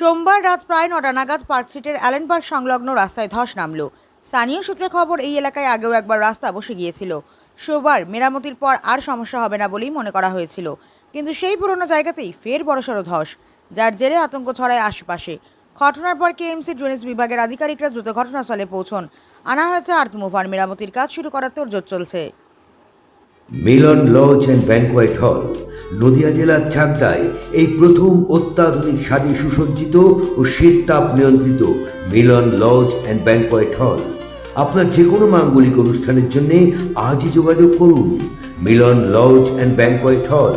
সোমবার রাত প্রায় নটা নাগাদ পার্ক স্ট্রিটের অ্যালেন পার্ক সংলগ্ন রাস্তায় ধস নামলো। স্থানীয় সূত্রে খবর, এই এলাকায় আগেও একবার রাস্তা বসে গিয়েছিল। সোবার মেরামতির পর আর সমস্যা হবে না বলেই মনে করা হয়েছিল। কিন্তু সেই পুরনো জায়গাতেই ফের বড়সড় ধস, যার জেরে আতঙ্ক ছড়ায় আশেপাশে। ঘটনার পর কেএমসি ড্রেনেজ বিভাগের আধিকারিকরা দ্রুত ঘটনাস্থলে পৌঁছন। আনা হয়েছে আর্থ মুভার, মেরামতির কাজ শুরু করার তোড়জোড় চলছে। মিলন lodge and banquet hall. Nadia জেলার চাকদায় এই প্রথম অত্যাধুনিক সাজে সুসজ্জিত ও শীততাপ নিয়ন্ত্রিত মিলন লজ অ্যান্ড ব্যাংকয়েট হল আপনার যে কোনো মাঙ্গলিক অনুষ্ঠানের জন্য আজই যোগাযোগ করুন। মিলন লজ অ্যান্ড ব্যাংকয়েট হল